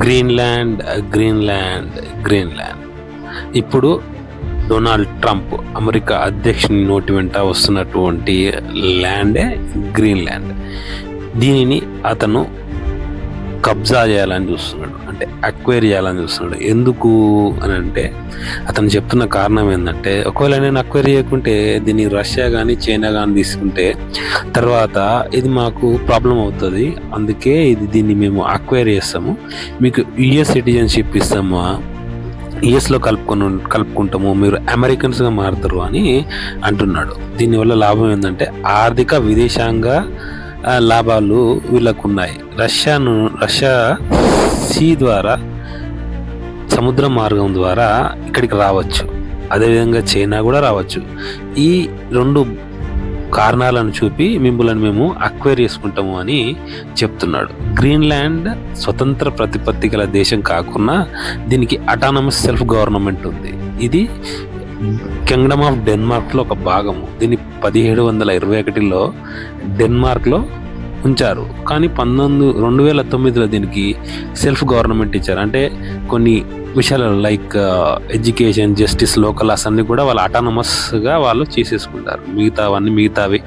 Greenland Greenland Greenland. ఇప్పుడు Donald Trump America అధ్యక్షుని నోటి వెంట వస్తున్నటువంటి ల్యాండే గ్రీన్లాండ్. దీనిని అతను కబ్జా చేయాలని చూస్తున్నాడు. అంటే అక్వైర్ చేయాలని చూస్తున్నాడు. ఎందుకు అని అంటే అతను చెప్తున్న కారణం ఏంటంటే ఒకవేళ నేను అక్వైర్ చేయకుంటే దీన్ని రష్యా కానీ చైనా కానీ తీసుకుంటే తర్వాత ఇది మాకు ప్రాబ్లం అవుతుంది. అందుకే ఇది దీన్ని మేము అక్వైర్ చేస్తాము. మీకు యుఎస్ సిటిజన్షిప్ ఇస్తామా. యుఎస్లో కలుపుకొని కలుపుకుంటాము. మీరు అమెరికన్స్గా మారుతారు అని అంటున్నాడు. దీనివల్ల లాభం ఏంటంటే ఆర్థిక విదేశాంగ లాభాలు వీళ్ళకున్నాయి. రష్యాను రష్యా సీ ద్వారా సముద్ర మార్గం ద్వారా ఇక్కడికి రావచ్చు. అదేవిధంగా చైనా కూడా రావచ్చు. ఈ రెండు కారణాలను చూపి మిమ్మల్ని మేము అక్వైర్ చేసుకుంటాము అని చెప్తున్నాడు. గ్రీన్లాండ్ స్వతంత్ర ప్రతిపత్తి గల దేశం కాకుండా దీనికి అటానమస్ సెల్ఫ్ గవర్నమెంట్ ఉంది. ఇది కింగ్డమ్ ఆఫ్ డెన్మార్క్లో ఒక భాగము. దీన్ని పదిహేడు వందల ఇరవై ఒకటిలో డెన్మార్క్లో ఉంచారు. కానీ పంతొమ్మిది రెండు వేల తొమ్మిదిలో దీనికి సెల్ఫ్ గవర్నమెంట్ ఇచ్చారు. అంటే కొన్ని విషయాలు లైక్ ఎడ్యుకేషన్ జస్టిస్ లోకల్ అన్ని కూడా వాళ్ళు అటానమస్గా వాళ్ళు చేసేసుకుంటారు. మిగతావన్నీ మిగతావి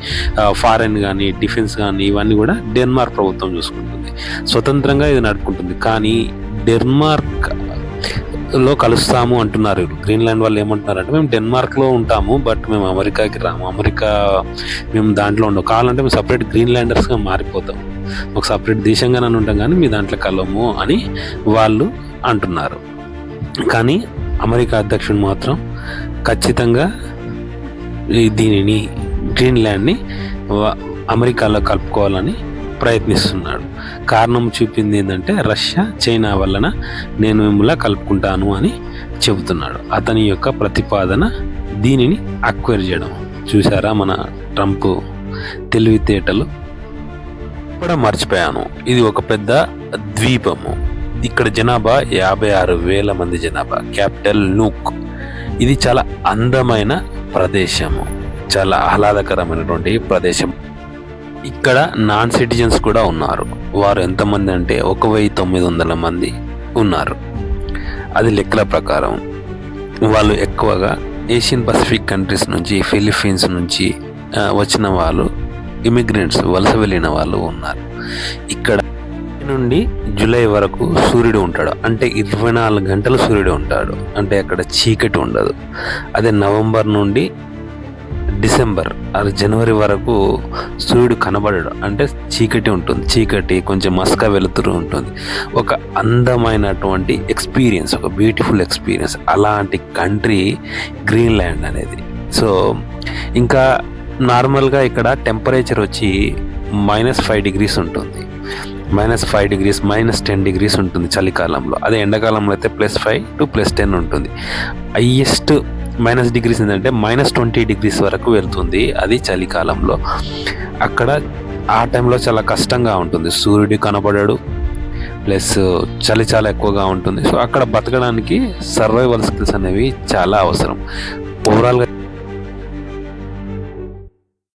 ఫారెన్ కానీ డిఫెన్స్ కానీ ఇవన్నీ కూడా డెన్మార్క్ ప్రభుత్వం చూసుకుంటుంది. స్వతంత్రంగా ఇది నడుపుకుంటుంది. కానీ డెన్మార్క్ లో కలుస్తాము అంటున్నారు. గ్రీన్లాండ్ వాళ్ళు ఏమంటున్నారు అంటే మేము డెన్మార్క్లో ఉంటాము బట్ మేము అమెరికాకి రాము. అమెరికా మేము దాంట్లో ఉండవు కావాలంటే మేము సపరేట్ గ్రీన్లాండర్స్గా మారిపోతాం. ఒక సపరేట్ దేశంగానే ఉంటాం కానీ మీ దాంట్లో కలము అని వాళ్ళు అంటున్నారు. కానీ అమెరికా అధ్యక్షుడు మాత్రం ఖచ్చితంగా ఈ దీనిని గ్రీన్లాండ్ని అమెరికాలో కలుపుకోవాలని ప్రయత్నిస్తున్నాడు. కారణం చూపింది ఏంటంటే రష్యా చైనా వలన నేను మిమ్మల్ని కలుపుకుంటాను అని చెబుతున్నాడు. అతని యొక్క ప్రతిపాదన దీనిని అక్వైర్ చేయడం. చూసారా మన ట్రంప్ తెలివితేటలు? కూడా మర్చిపోయాను. ఇది ఒక పెద్ద ద్వీపము. ఇక్కడ జనాభా యాభై ఆరు వేల మంది జనాభా. Capital Nuuk. ఇది చాలా అందమైన ప్రదేశము. చాలా ఆహ్లాదకరమైనటువంటి ప్రదేశం. ఇక్కడ నాన్ సిటిజన్స్ కూడా ఉన్నారు. వారు ఎంతమంది అంటే ఒక వెయ్యి తొమ్మిది వందల మంది ఉన్నారు. అది లెక్కల ప్రకారం వాళ్ళు ఎక్కువగా ఏషియన్ పసిఫిక్ కంట్రీస్ నుంచి ఫిలిప్పీన్స్ నుంచి వచ్చిన వాళ్ళు ఇమిగ్రెంట్స్ వలస వెళ్ళిన వాళ్ళు ఉన్నారు. ఇక్కడ నుండి జూలై వరకు సూర్యుడు ఉంటాడు. అంటే ఇరవై నాలుగు గంటలు సూర్యుడు ఉంటాడు. అంటే అక్కడ చీకటి ఉండదు. అదే నవంబర్ నుండి డిసెంబర్ అది జనవరి వరకు సూర్యుడు కనబడడు. అంటే చీకటి ఉంటుంది. చీకటి కొంచెం మస్క వెలుతురు ఉంటుంది. ఒక అందమైనటువంటి ఎక్స్పీరియన్స్ ఒక బ్యూటిఫుల్ ఎక్స్పీరియన్స్. అలాంటి కంట్రీ గ్రీన్లాండ్ అనేది. సో ఇంకా నార్మల్గా ఇక్కడ టెంపరేచర్ వచ్చి మైనస్ ఫైవ్ డిగ్రీస్ ఉంటుంది. Minus five degrees minus ten degrees ఉంటుంది చలికాలంలో. అదే ఎండాకాలంలో అయితే plus five to plus ten ఉంటుంది. హయ్యెస్ట్ మైనస్ డిగ్రీస్ ఏంటంటే మైనస్ ట్వంటీ డిగ్రీస్ వరకు వెళ్తుంది అది చలికాలంలో. అక్కడ ఆ టైంలో చాలా కష్టంగా ఉంటుంది. సూర్యుడు కనబడడు ప్లస్ చలి చాలా ఎక్కువగా ఉంటుంది. సో అక్కడ బతకడానికి సర్వైవల్ స్కిల్స్ అనేవి చాలా అవసరం. ఓవరాల్గా